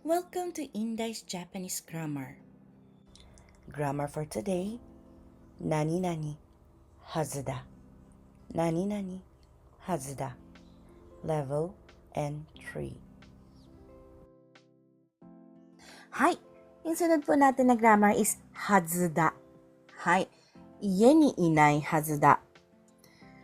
Welcome to Indai's Japanese Grammar. Grammar for today, nani nani, hazuda. Nani nani, hazuda. Level N3. Hi! Yung sunod po natin na grammar is hazuda. Hi! Iye ni inay hazuda.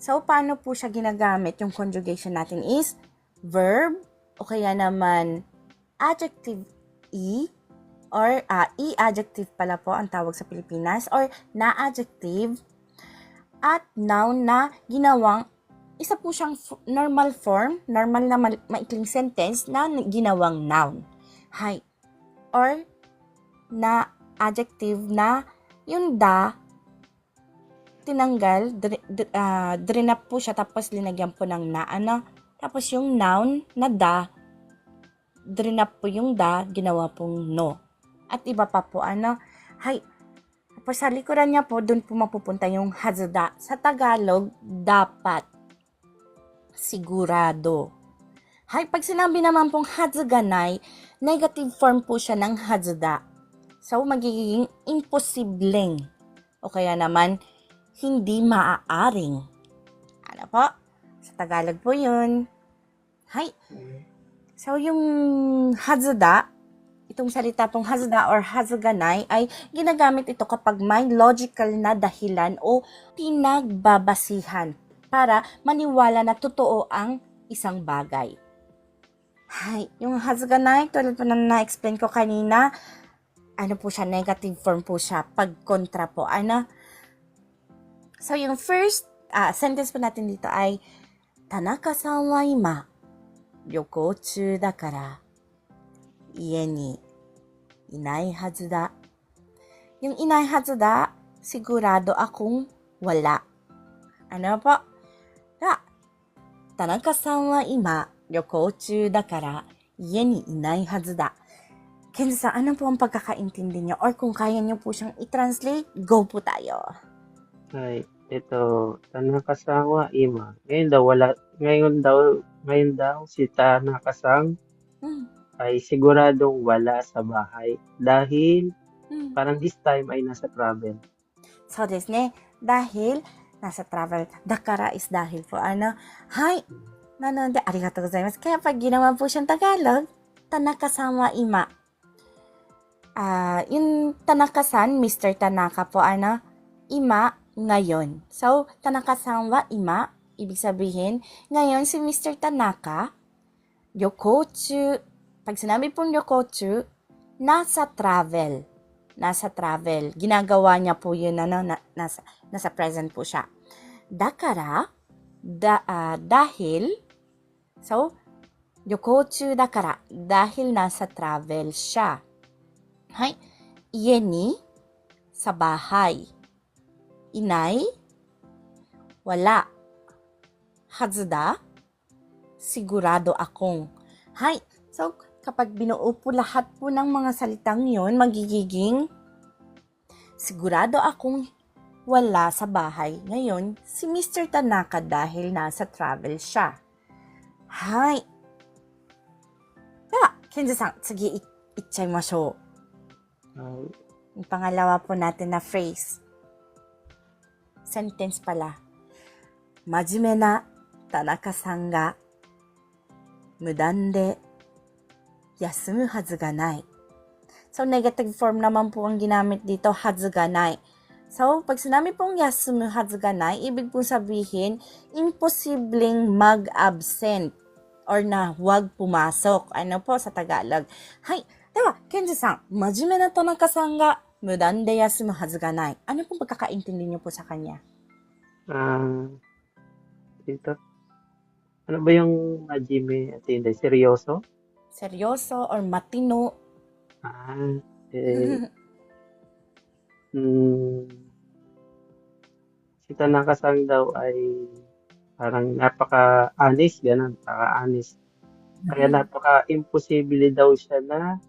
So, paano po siya ginagamit? Yung conjugation natin is verb o kaya naman adjective e or ah, e-adjective pala po ang tawag sa Pilipinas or na-adjective at noun na ginawang isa po siyang normal form, normal na mal- maikling sentence na ginawang noun. Hi. Or na adjective na yung da tinanggal, dr- dr- ah, drinap po siya tapos linagyan po ng na ano. Tapos yung noun na da, drinap po yung da, ginawa pong no. At iba pa po ano, hay, tapos sa likuran niya po, doon po mapupunta yung hazda. Sa Tagalog, dapat. Sigurado. Hay, pag sinabi naman pong hazganay, negative form po siya ng hazda. So, magiging imposibleng. O kaya naman, hindi maaaring. Ano po? Sa Tagalog po yun. Hay. So, yung hazda, itong salita pong hazda or hazganay ay ginagamit ito kapag may logical na dahilan o pinagbabasihan para maniwala na totoo ang isang bagay. Hay, yung hazganay, tulad po na na-explain ko kanina, ano po siya, negative form po siya, pag kontra po, ano. So, yung first ah, sentence po natin dito ay, Tanaka-san wa ima, 旅行中だから、家にいないはずだ。Yung inay haずだ, sigurado akong wala. Ano po? Da, Tanaka-san wa ima, 旅行中だから、家にいないはずだ。Kenza, ano po ang pagkakaintindi niyo? Or kung kaya niyo po siyang i-translate, go po tayo. Ay, ito, Tanakasawa Ima. Ngayon daw, wala, ngayon daw, ngayon daw, si Tanakasang Hmm. ay siguradong wala sa bahay dahil Hmm. parang this time ay nasa travel. So, desu ne. Dahil, nasa travel. Dakara is dahil po. Ano? Hi! Nanonood. Arigatou gozaimasu. Kaya pag ginawa po siyang Tagalog, Tanaka-sama ima. Ah, yung Tanaka-san, Mr. Tanaka po, ano? Ima, ngayon. So, Tanaka-san wa ima. Ibig sabihin, ngayon si Mr. Tanaka, yokochu. Pag sinabi pong yokochu, nasa travel nasa travel. Ginagawa niya po yun, ano, na, nasa, nasa present po siya. Dakara, da, ah, dahil, so, yokochu dakara, dahil nasa travel siya. Hay, iye ni, sa bahay. Inay, wala. Hazda, sigurado akong. Hay, so, kapag binuo po lahat po ng mga salitang yon magigiging sigurado akong wala sa bahay ngayon si Mr. Tanaka dahil nasa travel siya. Hi. Ah, Kenzo-san, sige, i- itchay-mashou. Uh, Yung pangalawa po natin na phrase. Sentence pala. Majime na Tanaka-san ga mudan de yasumu hazu ga nai. So, negative form naman po ang ginamit dito, hazu ga nai. So, pag sinabi pong yasumu hazu ga nai, ibig pong sabihin, imposibleng mag-absent or na huwag pumasok. Ano po sa Tagalog? Hay, dewa, Kenji-san, majime na Tanaka-san ga mudan de yasumu hazu ga nai. Ano pong pagkakaintindi niyo po sa kanya? ah, ito, ano ba yung Majime at hindi? Seryoso? Seryoso or matino? Ah, eh, mm, si Tanakasang daw ay parang napaka-honest, ganun, napaka-honest. Kaya napaka-imposible daw siya na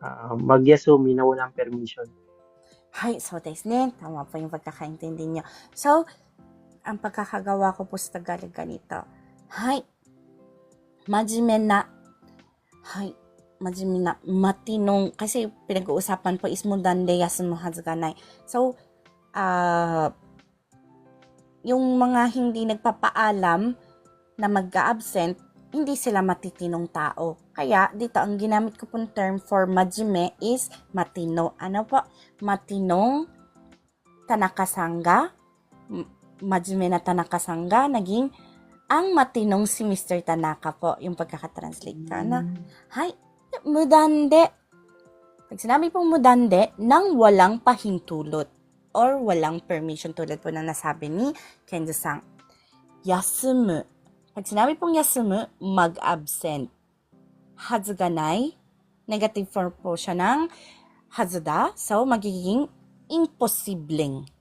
ah, mag-yasumi na walang permission. はい、そうですね。Tama po yung pagkakaintindi niyo. So, ang pagkakagawa ko po sa Tagalog ganito. Hay, 真面目な。はい、 majime na, matinong, kasi pinag-uusapan po is mudande yasumu hazu ga nai. So, ah, yung mga hindi nagpapaalam na mag-absent, hindi sila matitinong tao. Kaya, dito ang ginamit ko pong term for majime is matino. Ano po? Matinong tanakasangga. M- Majime na tanakasangga. Naging ang matinong si Mr. Tanaka po. Yung pagkakatranslate ka na. Hay, mudande. Pag sinabi pong mudande, nang walang pahintulot or walang permission tulad po na nasabi ni Kenzo-san. Yasumu. Pag sinabi pong yasumu, mag-absent. Hazuganay, negative form po siya ng hazuda. So, magiging imposibleng.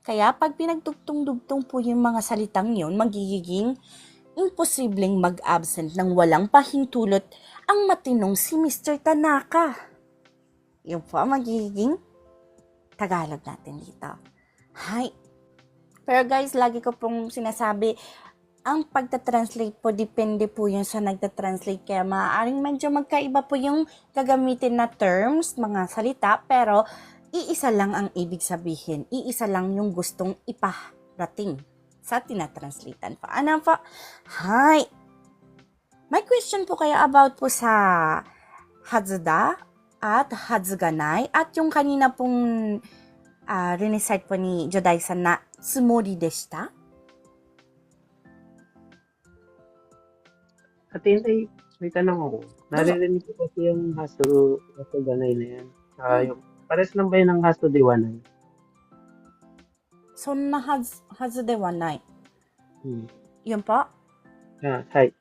Kaya pag pinagdugtong-dugtong po yung mga salitang yun, magiging imposibleng mag-absent ng walang pahintulot ang matinong si Mr. Tanaka. Yun po ang magiging Tagalog natin dito. Hi. Pero guys, lagi ko pong sinasabi, ang pagta-translate po, depende po yun sa nagta-translate. Kaya maaaring medyo magkaiba po yung gagamitin na terms, mga salita, pero iisa lang ang ibig sabihin. Iisa lang yung gustong iparating sa tinatranslatean po. Ano po? Hi. May question po kaya about po sa Hazuda at Hazuganai at yung kanina pong uh, rinicite po ni Jodai-san na Tsumori deshita? At yun ay, may tanong ako. Naririnig ko kasi yung haso ganay na yan. Saka Hmm. yung, pares lang ba yun ng haso diwanay? そんなはずはずではない。 Hmm. Yun po? Ah, hi.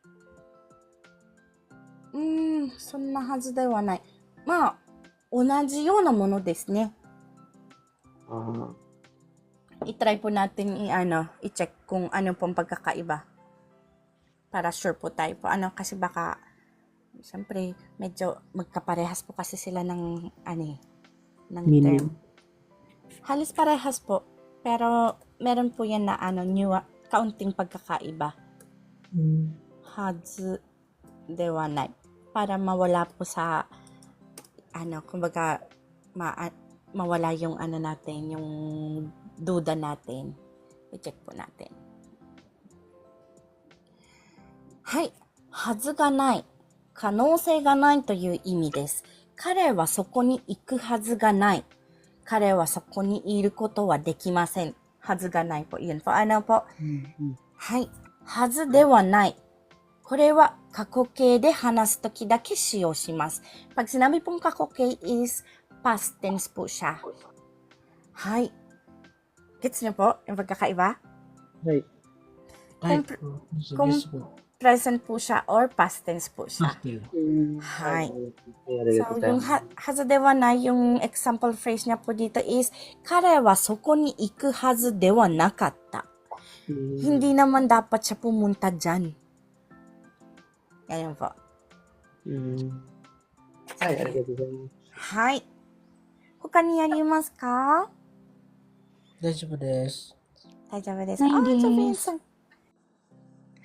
うーん、そんなはずではない。まあ、同じようなものですね。 Ah, I-try po natin i-ano, i-check kung ano pong pagkakaiba. Para sure po tayo po. Ano, kasi baka, siyempre, medyo magkaparehas po kasi sila ng, ano eh, ng term. Meaning? Halos parehas po. Pero, meron po yan na, ano, new, kaunting pagkakaiba. Hmm. Hazu de wa nai. Para mawala po sa, ano, kumbaga, ma mawala yung ano natin, yung duda natin. I-check po natin. Hai. Hazu ga nai. 可能性がないという意味です。 彼はそこに行くはずがない。彼はそこにいることはできません。はずがない。はい。はずではない。これは過去形で話すときだけ使用します。パキシナミポン過去形 is past tense はい。ケツネポ、エンバカカイバはい。コン、プ。present po siya or past tense po siya. Hmm. Hi. Okay, So, yung ha, hazu de wa nai, yung example phrase niya po dito is, 彼はそこに行くはずではなかった。 Hmm. Hindi naman dapat siya pumunta dyan. Ganyan po. Hmm. Hi, arigatou gozaimasu. はい。他にありますか大丈夫です。大丈夫です。ないですあ、Sophiaさん